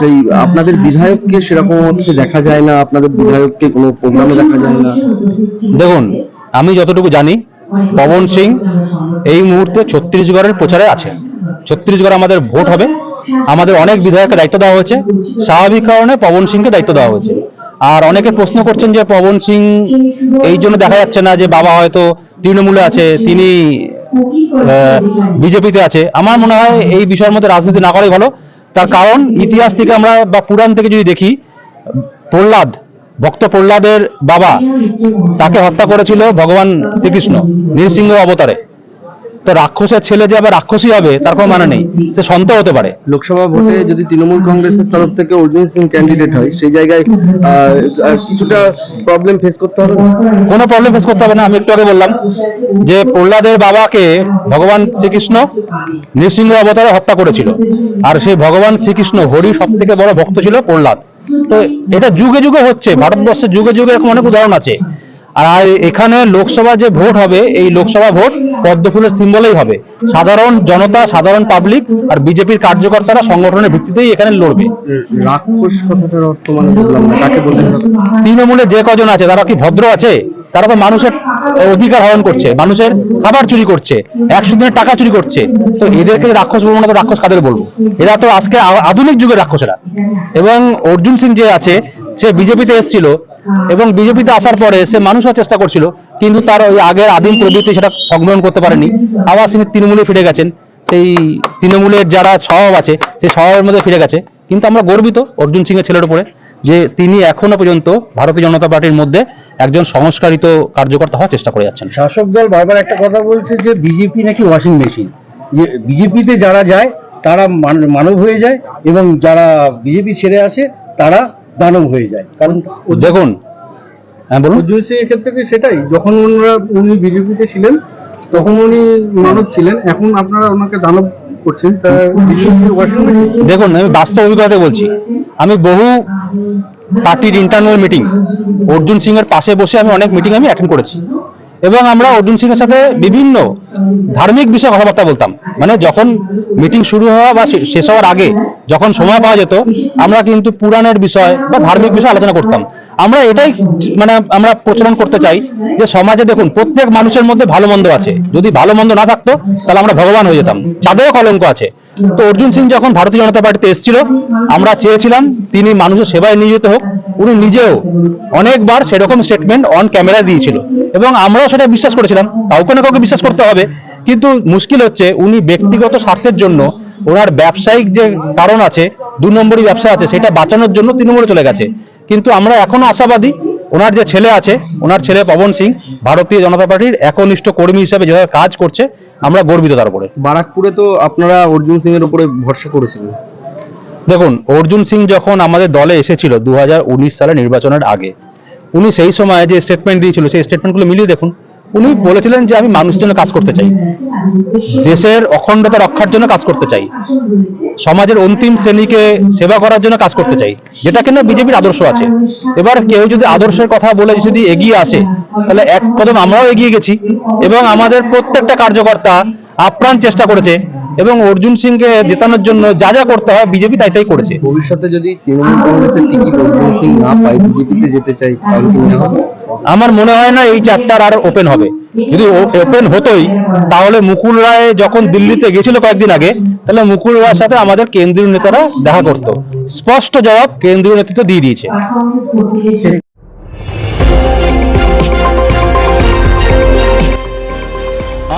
সেই আপনাদের বিধায়ককে সেরকম হচ্ছে দেখা যায় না, আপনাদের বিধায়ককে কোনো প্রোগ্রামে দেখা যায় না। দেখুন, আমি যতটুকু জানি, পবন সিং এই মুহূর্তে ছত্তিশগড়ের প্রচারে আছে। ছত্তিশগড় আমাদের ভোট হবে। আমাদের অনেক বিধায়ককে দায়িত্ব দেওয়া হয়েছে। স্বাভাবিক কারণে পবন সিংকে দায়িত্ব দেওয়া হয়েছে। আর অনেকে প্রশ্ন করছেন যে পবন সিং এই জন্য দেখা যাচ্ছে না যে বাবা হয়তো তৃণমূলে আছে, তিনি বিজেপিতে আছে। আমার মনে হয় এই বিষয়ের মধ্যে রাজনীতি না করাই ভালো। তার কারণ, ইতিহাস থেকে আমরা বা পুরাণ থেকে যদি দেখি, প্রহ্লাদ, ভক্ত প্রহ্লাদের বাবা তাকে হত্যা করেছিল ভগবান শ্রীকৃষ্ণ, নৃসিংহ অবতারে। তো রাক্ষসের ছেলে যে আবার রাক্ষসী হবে তার কোনো মানে নেই। সে সন্ত হতে পারে। লোকসভা ভোটে যদি তৃণমূল কংগ্রেসের তরফ থেকে অর্জুন সিং ক্যান্ডিডেট হয় সেই জায়গায় কিছুটা প্রবলেম ফেস করতে হবে কোনো প্রবলেম ফেস করতে হবে না আমি একটু আগে বললাম যে প্রহ্লাদের বাবাকে ভগবান শ্রীকৃষ্ণ নৃসিংহ অবতারে হত্যা করেছিল। আর সেই ভগবান শ্রীকৃষ্ণ হরি সব থেকে বড় ভক্ত ছিল প্রহ্লাদ। তো এটা যুগে যুগে হচ্ছে ভারতবর্ষের যুগে যুগে এরকম অনেক উদাহরণ আছে। আর এখানে লোকসভা যে ভোট হবে এই লোকসভা ভোট পদ্ম ফুলের সিম্বলেই হবে। সাধারণ জনতা সাধারণ পাবলিক আর বিজেপির কার্যকর্তারা সংগঠনের ভিত্তিতেই এখানে লড়বে। রাক্ষস কথাটার অর্থ মানে বুঝলাম না কাকে বলতে তৃণমূলে যে কজন আছে তারা কি ভদ্র আছে? তারা তো মানুষের অধিকার হরণ করছে মানুষের খাবার চুরি করছে একশো দিনের টাকা চুরি করছে। তো এদেরকে রাক্ষস বলব না তো রাক্ষস কাদের বলব? এরা তো আজকে আধুনিক যুগের রাক্ষসেরা। এবং অর্জুন সিং যে আছে সে বিজেপিতে এসেছিল এবং বিজেপিতে আসার পরে সে মানুষ হওয়ার চেষ্টা করছিল কিন্তু তার ওই আগের আদিম প্রবৃত্তি সেটা সংগ্রহণ করতে পারেনি। আবার তিনি তৃণমূলে ফিরে গেছেন। সেই তৃণমূলের যারা স্বভাব আছে সেই স্বভাবের মধ্যে ফিরে গেছে। কিন্তু আমরা গর্বিত অর্জুন সিং এর ছেলের উপরে যে তিনি এখনও পর্যন্ত ভারতীয় জনতা পার্টির মধ্যে একজন সংস্কারিত কার্যকর্তা হওয়ার চেষ্টা করে যাচ্ছেন। শাসক দল বারবার একটা কথা বলছে যে বিজেপি নাকি ওয়াশিং মেশিন। যে বিজেপিতে যারা যায় তারা মানব হয়ে যায় এবং যারা বিজেপি ছেড়ে আসে তারা দানব হয়ে যায়। কারণ দেখুন হ্যাঁ বলুন। অর্জুন সিং এর ক্ষেত্রে সেটাই? যখন ওনারা উনি বিজেপিতে ছিলেন তখন উনি মানব ছিলেন। এখন আপনারা ওনাকে দানব করছেন তা দেখুন আমি বাস্তব অভিজ্ঞতা বলছি। আমি বহু পার্টির ইন্টারনাল মিটিং অর্জুন সিং এর পাশে বসে আমি অনেক মিটিং আমি অ্যাটেন্ড করেছি। এবং আমরা অর্জুন সিং এর সাথে বিভিন্ন ধার্মিক বিষয়ে কথাবার্তা বলতাম। মানে যখন মিটিং শুরু হওয়া বা শেষ হওয়ার আগে যখন সময় পাওয়া যেত, আমরা কিন্তু পুরাণের বিষয় বা ধার্মিক বিষয়ে আলোচনা করতাম। আমরা এটাই মানে আমরা প্রচলন করতে চাই যে সমাজে দেখুন, প্রত্যেক মানুষের মধ্যে ভালো মন্দ আছে। যদি ভালো মন্দ না থাকতো, তাহলে আমরা ভগবান হয়ে যেতাম। চাঁদেও কলঙ্ক আছে। তো অর্জুন সিং যখন ভারতীয় জনতা পার্টিতে এসেছিল, আমরা চেয়েছিলাম তিনি মানুষের সেবায় নিয়োজিত হোক, উনি নিজেও অনেকবার সেরকম স্টেটমেন্ট অন ক্যামেরা দিয়েছিল। এবং আমরাও সেটা বিশ্বাস করেছিলাম, কাউকে না কাউকে বিশ্বাস করতে হবে। কিন্তু মুশকিল হচ্ছে, উনি ব্যক্তিগত স্বার্থের জন্য ওনার ব্যবসায়িক যে কারণ আছে, দু নম্বরই ব্যবসা আছে, সেটা বাঁচানোর জন্য তৃণমূলে চলে গেছে। কিন্তু আমরা এখনও আশাবাদী ওনার যে ছেলে আছে ওনার ছেলে পবন সিং ভারতীয় জনতা পার্টির একনিষ্ঠ কর্মী হিসেবে যেভাবে কাজ করছে আমরা গর্বিত তার উপরে। বারাকপুরে তো আপনারা অর্জুন সিং এর উপরে ভরসা করেছিলেন। দেখুন অর্জুন সিং যখন আমাদের দলে এসেছিল দুহাজার উনিশ সালে নির্বাচনের আগে উনি সেই সময় যে স্টেটমেন্ট দিয়েছিল সেই স্টেটমেন্টগুলো মিলিয়ে দেখুন। উনি বলেছিলেন যে আমি মানুষের জন্য কাজ করতে চাই। দেশের অখণ্ডতা রক্ষার জন্য কাজ করতে চাই। সমাজের অন্তিম শ্রেণীকে সেবা করার জন্য কাজ করতে চাই। যেটা কিনা বিজেপির আদর্শ আছে। এবার কেউ যদি আদর্শের কথা বলে যদি এগিয়ে আসে, তাহলে এক কদম আমরাও এগিয়ে গেছি এবং আমাদের প্রত্যেকটা কার্যকর্তা আপ্রাণ চেষ্টা করেছে এবং অর্জুন সিংকে জেতানোর জন্য যা যা করতে হয় বিজেপি তাই তাই করেছে। ভবিষ্যতে যদি তৃণমূল কংগ্রেসের টিকিট অর্জুন সিং না পায় বিজেপিতে যেতে চাই তাহলে কি নেওয়া হবে আমার মনে হয় না এই চ্যাপ্টার আর ওপেন হবে। যদি ওপেন হতোই তাহলে মুকুল রায় যখন দিল্লিতে গেছিল কয়েকদিন আগে তাহলে মুকুল রায়ের সাথে আমাদের কেন্দ্রীয় নেতারা দেখা করত। স্পষ্ট জবাব কেন্দ্রীয় নেতৃত্ব দিয়ে দিয়েছে।